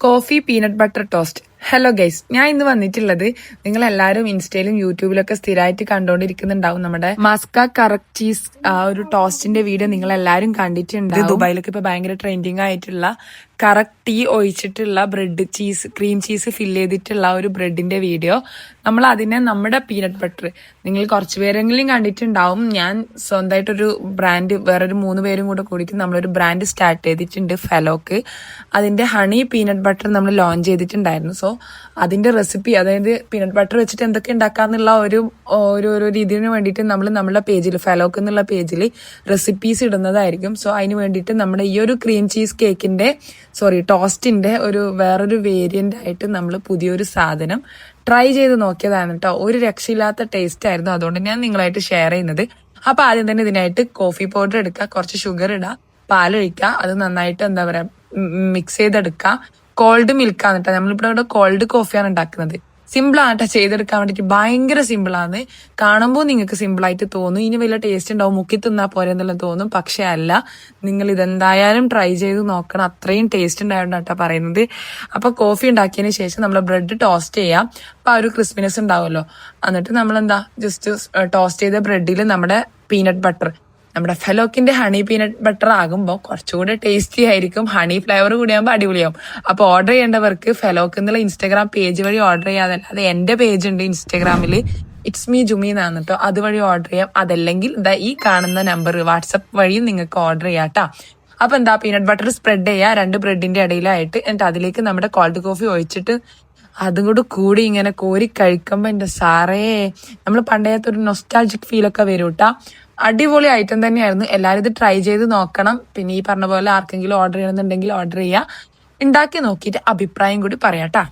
Coffee peanut butter toast. Hello guys ഞാൻ ഇന്ന് വന്നിട്ടുള്ളത് നിങ്ങൾ എല്ലാവരും ഇൻസ്റ്റയിലും യൂട്യൂബിലൊക്കെ സ്ഥിരമായിട്ട് കണ്ടുകൊണ്ടിരിക്കുന്നുണ്ടാവും നമ്മുടെ മസ്ക കറക് ചീസ് ആ ഒരു ടോസ്റ്റിന്റെ വീഡിയോ നിങ്ങൾ എല്ലാവരും കണ്ടിട്ടുണ്ടാവും ദുബായിലൊക്കെ ഇപ്പൊ ഭയങ്കര ട്രെൻഡിങ് ആയിട്ടുള്ള correct tea ഒഴിച്ചിട്ടുള്ള bread cheese cream cheese fill ചെയ്തിട്ടുള്ള ഒരു ബ്രെഡിന്റെ വീഡിയോ. നമ്മൾ അതിനെ നമ്മുടെ പീനട്ട് ബട്ടർ. നിങ്ങൾ കുറച്ച് പേരെങ്കിലും കണ്ടിട്ടുണ്ടാവും. ഞാൻ സ്വന്തമായിട്ടൊരു ബ്രാൻഡ് വേറൊരു മൂന്ന് പേരും കൂടെ കൂടിയിട്ട് നമ്മളൊരു ബ്രാൻഡ് സ്റ്റാർട്ട് ചെയ്തിട്ടുണ്ട് ഫെലോക്ക് അതിന്റെ ഹണി പീനട്ട് ബട്ടർ നമ്മൾ ലോഞ്ച് ചെയ്തിട്ടുണ്ടായിരുന്നു. സോ അതിന്റെ റെസിപ്പി അതായത് പീനട്ട് ബട്ടർ വെച്ചിട്ട് എന്തൊക്കെ ഉണ്ടാക്കാന്നുള്ള ഒരു ഒരു ഒരു രീതിന് വേണ്ടിയിട്ട് നമ്മൾ നമ്മുടെ പേജിൽ ഫെലോക്ക് എന്നുള്ള പേജിൽ റെസിപ്പീസ് ഇടുന്നതായിരിക്കും. സോ അതിന് വേണ്ടിയിട്ട് നമ്മുടെ ഈ ഒരു ക്രീം ചീസ് കേക്കിന്റെ സോറി ടോസ്റ്റിന്റെ ഒരു വേറൊരു വേരിയന്റ് ആയിട്ട് നമ്മൾ പുതിയൊരു സാധനം ട്രൈ ചെയ്ത് നോക്കിയതാണ് കേട്ടോ ഒരു രക്ഷയില്ലാത്ത ടേസ്റ്റ് ആയിരുന്നു. അതുകൊണ്ട് ഞാൻ നിങ്ങളായിട്ട് ഷെയർ ചെയ്യുന്നത്. അപ്പൊ ആദ്യം തന്നെ ഇതിനായിട്ട് കോഫി പൗഡർ എടുക്കുക കുറച്ച് ഷുഗർ ഇടുക പാലൊഴിക്കുക അത് നന്നായിട്ട് എന്താ പറയാ മിക്സ് ചെയ്തെടുക്കുക. കോൾഡ് മിൽക്കാണ് കേട്ടോ ഇവിടെ കോൾഡ് കോഫിയാണ് ഉണ്ടാക്കുന്നത്. കേട്ടോ ചെയ്തെടുക്കാൻ വേണ്ടിയിട്ട് ഭയങ്കര സിമ്പിൾ ആണ്. കാണുമ്പോൾ നിങ്ങൾക്ക് സിമ്പിൾ ആയിട്ട് തോന്നും. ഇനി വലിയ ടേസ്റ്റ് ഉണ്ടാവും. മുക്കി തിന്നാൽ പോരെ എന്നെല്ലാം തോന്നും. പക്ഷെ അല്ല നിങ്ങൾ ഇതെന്തായാലും ട്രൈ ചെയ്ത് നോക്കണം. അത്രയും ടേസ്റ്റ് ഉണ്ടായിരുന്നു കേട്ടോ പറയുന്നത്. അപ്പോൾ കോഫി ഉണ്ടാക്കിയതിന് ശേഷം നമ്മൾ ബ്രെഡ് ടോസ്റ്റ് ചെയ്യാം. അപ്പൊ ആ ഒരു ക്രിസ്പിനെസ് ഉണ്ടാവുമല്ലോ. എന്നിട്ട് നമ്മൾ എന്താ ജസ്റ്റ് ടോസ്റ്റ് ചെയ്ത ബ്രെഡിൽ നമ്മുടെ പീനട്ട് ബട്ടർ നമ്മുടെ ഫെലോക്കിന്റെ ഹണി പീനട്ട് ബട്ടർ ആകുമ്പോൾ കുറച്ചുകൂടെ ടേസ്റ്റി ആയിരിക്കും. ഹണി ഫ്ലേവർ കൂടിയാകുമ്പോൾ അടിപൊളിയാവും. അപ്പൊ ഓർഡർ ചെയ്യേണ്ടവർക്ക് ഫെലോക്ക് എന്നുള്ള ഇൻസ്റ്റാഗ്രാം പേജ് വഴി ഓർഡർ ചെയ്യാതെ അത് എന്റെ പേജ് ഉണ്ട് ഇൻസ്റ്റാഗ്രാമിൽ ഇറ്റ്സ് മീ ജുമി എന്നാണ് കേട്ടോ അതുവഴി ഓർഡർ ചെയ്യാം. അതല്ലെങ്കിൽ ഈ കാണുന്ന നമ്പർ വാട്സപ്പ് വഴിയും നിങ്ങൾക്ക് ഓർഡർ ചെയ്യാം കേട്ടോ അപ്പൊ എന്താ പീനട്ട് ബട്ടർ സ്പ്രെഡ് ചെയ്യുക രണ്ട് ബ്രെഡിന്റെ ഇടയിലായിട്ട് എന്നിട്ട് അതിലേക്ക് നമ്മുടെ കോൾഡ് കോഫി ഒഴിച്ചിട്ട് അതും കൂടെ കൂടി ഇങ്ങനെ കോരി കഴിക്കുമ്പോ എന്റെ സാറേ നമ്മൾ പണ്ടേത്തെ ഒരു നൊസ്റ്റാൾജിക് ഒക്കെ വരും കേട്ടാ അടിപൊളി ഐറ്റം തന്നെയായിരുന്നു. എല്ലാവരും ഇത് ട്രൈ ചെയ്ത് നോക്കണം. പിന്നെ ഈ പറഞ്ഞ പോലെ ആർക്കെങ്കിലും ഓർഡർ ചെയ്യണമെന്നുണ്ടെങ്കിൽ ഓർഡർ ചെയ്യുക ഉണ്ടാക്കി നോക്കിയിട്ട് അഭിപ്രായം കൂടി പറയാട്ടാ